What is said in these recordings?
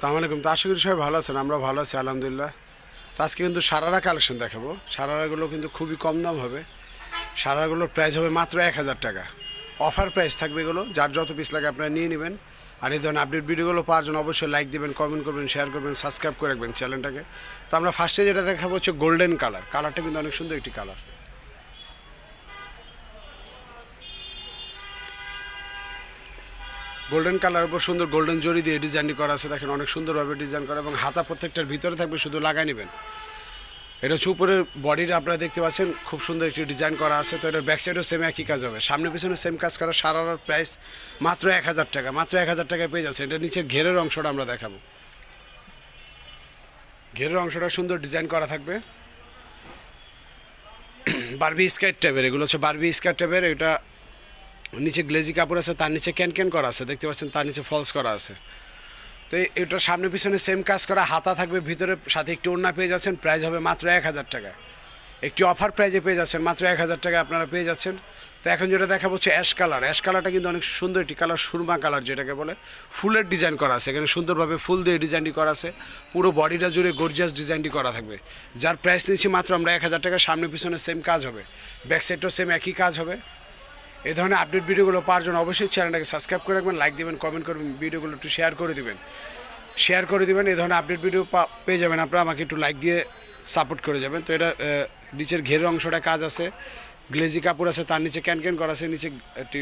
সালাম আলাইকুম। তো করি সবাই ভালো আছেন আমরা ভালো আছি, আলহামদুলিল্লাহ। তো আজকে কিন্তু সারারা কালেকশন দেখাবো। সারারাগুলো কিন্তু খুবই কম দাম হবে। সারারাগুলোর প্রাইস হবে মাত্র এক হাজার টাকা। অফার প্রাইস থাকবে এগুলো, যার যত পিস লাগে আপনারা নিয়ে নেবেন। আর এই ধরনের আপডেট ভিডিওগুলো পাওয়ার জন্য অবশ্যই লাইক দেবেন কমেন্ট করবেন শেয়ার করবেন সাবস্ক্রাইব করে রাখবেন চ্যানেলটাকে তো আমরা ফার্স্টে যেটা দেখাবো হচ্ছে গোল্ডেন কালার কালারটা কিন্তু অনেক সুন্দর একটি কালার গোল্ডেন কালার উপর সুন্দর গোল্ডেন জরি দিয়ে ডিজাইনটি করা আছে। দেখেন অনেক সুন্দরভাবে ডিজাইন করা এবং হাতা প্রত্যেকটার ভিতরে থাকবে শুধু লাগাই নেবেন। এটা হচ্ছে উপরের বডিটা আপনারা দেখতে পাচ্ছেন, খুব সুন্দর একটি ডিজাইন করা আছে। তো এটার ব্যাক সাইডও সেম একই কাজ হবে। সামনে পিছনে সেম কাজ করা, সারার প্রাইস মাত্র এক হাজার টাকা। মাত্র এক হাজার টাকায় পেয়ে যাচ্ছে এটা নিচের ঘেরের অংশটা আমরা দেখাবো। ঘেরের অংশটা সুন্দর ডিজাইন করা থাকবে। বারবি স্কার্ট টাইপের এগুলো হচ্ছে বারবি স্কার্ট টাইপের এটা নিচে গ্লেজি কাপড় আছে, তার নিচে ক্যান ক্যান করা আছে, দেখতে পাচ্ছেন তার নিচে ফলস করা আছে। তো এই- এটা সামনে পিছনে সেম কাজ করা, হাতা থাকবে, ভিতরে সাথে একটি ওড়না পেয়ে যাচ্ছেন প্রাইস হবে মাত্র এক হাজার টাকা একটি অফার প্রাইজে পেয়ে যাচ্ছেন, মাত্র এক হাজার টাকা আপনারা পেয়ে যাচ্ছেন। তো এখন যেটা দেখা হচ্ছে অ্যাশ কালার অ্যাশ কালারটা কিন্তু অনেক সুন্দর, একটি কালার সুরমা কালার যেটাকে বলে। ফুলের ডিজাইন করা আছে, এখানে সুন্দরভাবে ফুল দিয়ে ডিজাইনটি করা আছে। পুরো বডিটা জুড়ে গর্জিয়াস ডিজাইনটি করা থাকবে। যার প্রাইস নিচ্ছি মাত্র আমরা এক হাজার টাকা সামনে পিছনে সেম কাজ হবে। ব্যাক সাইডটাও সেম একই কাজ হবে। এই ধরনের আপডেট ভিডিওগুলো পাওয়ার জন্য অবশ্যই চ্যানেলটাকে সাবস্ক্রাইব করে রাখবেন লাইক দেবেন কমেন্ট করবেন, ভিডিওগুলো একটু শেয়ার করে দিবেন। শেয়ার করে দিবেন, এই ধরনের আপডেট ভিডিও পেয়ে যাবেন আপনারা, আমাকে একটু লাইক দিয়ে সাপোর্ট করে যাবেন। তো এটা নিচের ঘেরের অংশটা কাজ আছে, গ্লেজি কাপড় আছে, তার নিচে ক্যান ক্যান করা আছে, নিচে একটি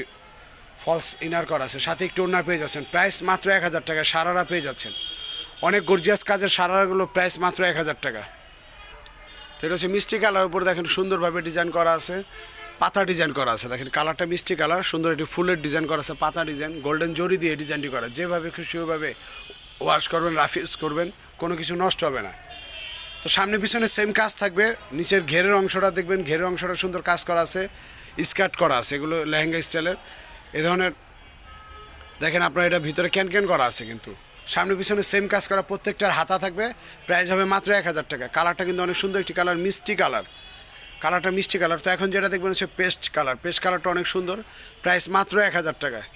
ফলস ইনার করা আছে, সাথে একটু ওনার পেয়ে যাচ্ছেন। প্রাইস মাত্র এক হাজার টাকা, সারারা পেয়ে যাচ্ছেন। অনেক গর্জিয়াস কাজের সারারাগুলো প্রাইস মাত্র এক হাজার টাকা। তো এটা হচ্ছে মিষ্টি কালার, উপর দেখেন সুন্দরভাবে ডিজাইন করা আছে। পাতা ডিজাইন করা আছে। দেখেন কালারটা মিষ্টি কালার সুন্দর একটি ফুলের ডিজাইন করা আছে পাতা ডিজাইন গোল্ডেন জরি দিয়ে ডিজাইনটি করা। যেভাবে খুশি ওইভাবে ওয়াশ করবেন রাফিজ করবেন, কোনো কিছু নষ্ট হবে না। তো সামনে পিছনে সেম কাজ থাকবে, নিচের ঘেরের অংশটা দেখবেন, ঘেরের অংশটা সুন্দর কাজ করা আছে স্কার্ট করা আছে, এগুলো লেহেঙ্গা স্টাইলের এ ধরনের, দেখেন আপনার এটা ভিতরে ক্যান ক্যান করা আছে কিন্তু। সামনে পিছনে সেম কাজ করা প্রত্যেকটার হাতা থাকবে প্রাইস হবে মাত্র এক হাজার টাকা। কালারটা কিন্তু অনেক সুন্দর, একটি কালার মিষ্টি কালার কালারটা মিষ্টি কালার। তো এখন যেটা দেখবেন হচ্ছে পেস্ট কালার। পেস্ট কালারটা অনেক সুন্দর। প্রাইস মাত্র এক হাজার টাকায়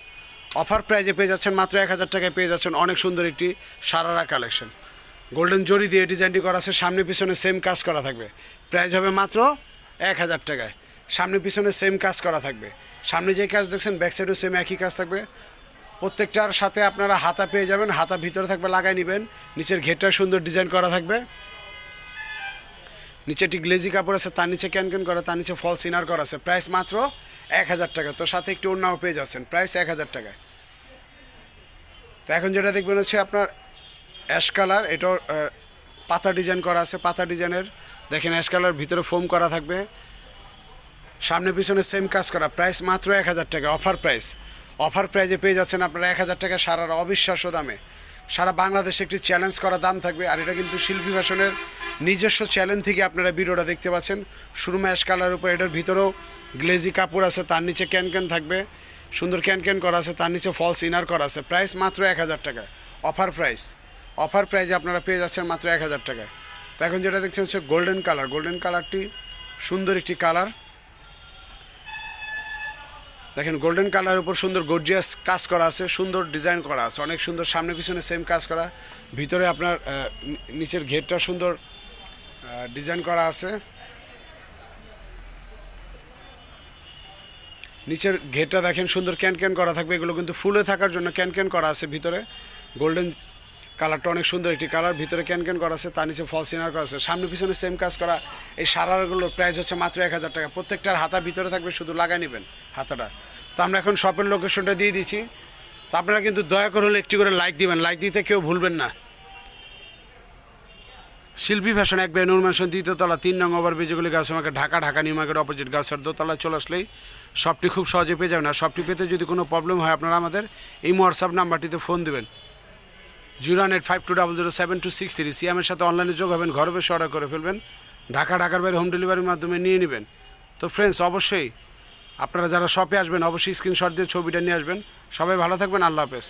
অফার প্রাইজে পেয়ে যাচ্ছেন মাত্র এক হাজার টাকায় পেয়ে যাচ্ছেন অনেক সুন্দর একটি সারারা কালেকশন। গোল্ডেন জরি দিয়ে ডিজাইনটি করা আছে। সামনে পিছনে সেম কাজ করা থাকবে। প্রাইস হবে মাত্র এক হাজার টাকায়। সামনে পিছনে সেম কাজ করা থাকবে। সামনে যে কাজ দেখছেন ব্যাক সাইডেও সেম একই কাজ থাকবে। প্রত্যেকটার সাথে আপনারা হাতা পেয়ে যাবেন। হাতা ভিতরে থাকবে লাগাই নেবেন। নিচের ঘেরটা সুন্দর ডিজাইন করা থাকবে। নিচে একটি গ্লেজি কাপড় আছে, তার নিচে ক্যান ক্যান করা, তার নিচে ফলস ইনার করা আছে। প্রাইস মাত্র এক হাজার টাকা। তো সাথে একটু অন্যও পেয়ে যাচ্ছেন। প্রাইস এক হাজার টাকায়। তো এখন যেটা দেখবেন হচ্ছে আপনার অ্যাশ কালার এটাও পাতা ডিজাইন করা আছে, পাতা ডিজাইনের দেখেন অ্যাশ কালার ভিতরে ফোম করা থাকবে। সামনে পিছনে সেম কাজ করা। প্রাইস মাত্র এক হাজার টাকা। অফার প্রাইস অফার প্রাইজে পেয়ে যাচ্ছেন আপনারা এক হাজার টাকা সারার অবিশ্বাস্য দামে। সারা বাংলাদেশে একটি চ্যালেঞ্জ করা দাম থাকবে, আর এটা কিন্তু শিল্পী ফ্যাশনের নিজস্ব চ্যালেঞ্জ থেকে আপনারা ভিডিওটা দেখতে পাচ্ছেন। শুরু ম্যাশ কালার উপর, এটার ভিতরেও গ্লেজি কাপড় আছে, তার নিচে ক্যান ক্যান থাকবে। সুন্দর ক্যান ক্যান করা আছে, তার নিচে ফলস ইনার করা আছে। প্রাইস মাত্র এক হাজার টাকা। অফার প্রাইস অফার প্রাইজে আপনারা পেয়ে যাচ্ছেন মাত্র এক হাজার টাকায়। তো এখন যেটা দেখছেন হচ্ছে গোল্ডেন কালার গোল্ডেন কালারটি সুন্দর একটি কালার দেখেন গোল্ডেন কালার উপর সুন্দর গর্জিয়াস কাজ করা আছে, সুন্দর ডিজাইন করা আছে, অনেক সুন্দর সামনে পিছনে সেম কাজ করা। ভিতরে আপনার নিচের ঘেরটা সুন্দর ডিজাইন করা আছে। নিচের ঘেরটা দেখেন, সুন্দর ক্যান ক্যান করা থাকবে, এগুলো কিন্তু ফুলে থাকার জন্য ক্যান ক্যান করা আছে ভিতরে। গোল্ডেন কালারটা অনেক সুন্দর, একটি কালার, ভিতরে ক্যান ক্যান করা আছে, তার নিচে ফল সিনার করা আছে। সামনে পিছনে সেম কাজ করা, এই সারারগুলোর প্রাইস হচ্ছে মাত্র এক হাজার টাকা। প্রত্যেকটার হাতা ভিতরে থাকবে, শুধু লাগাই নেবেন হাতাটা। তো আমরা এখন শপের লোকেশনটা দিয়ে দিচ্ছি। তো আপনারা কিন্তু দয়া করে হলে একটি করে লাইক দিবেন। লাইক দিতে কেউ ভুলবেন না। শিল্পী ফ্যাশন এক বেনুর ম্যানশন দ্বিতীয়তলা তিন নং ওভার বিজয়গুলি গাছ আমাকে Dhaka Dhaka, New Market opposite গাছের দোতলায় চলে আসলেই সবটি খুব সহজে পেয়ে যাবেন। আর সবটি পেতে যদি কোনো প্রবলেম হয় আপনারা আমাদের এই হোয়াটসঅ্যাপ নাম্বারটিতে ফোন দেবেন। Zero eight five two double zero seven two six three সিএমের সাথে অনলাইনে যোগ হবেন, ঘরে বসে অর্ডার করে ফেলবেন। ঢাকা, ঢাকার বাইরে হোম ডেলিভারির মাধ্যমে নিয়ে নেবেন। তো ফ্রেন্ডস অবশ্যই আপনারা যারা শপে আসবেন, অবশ্যই স্ক্রিনশট দিয়ে ছবিটা নিয়ে আসবেন। সবাই ভালো থাকবেন, আল্লাহ হাফেজ।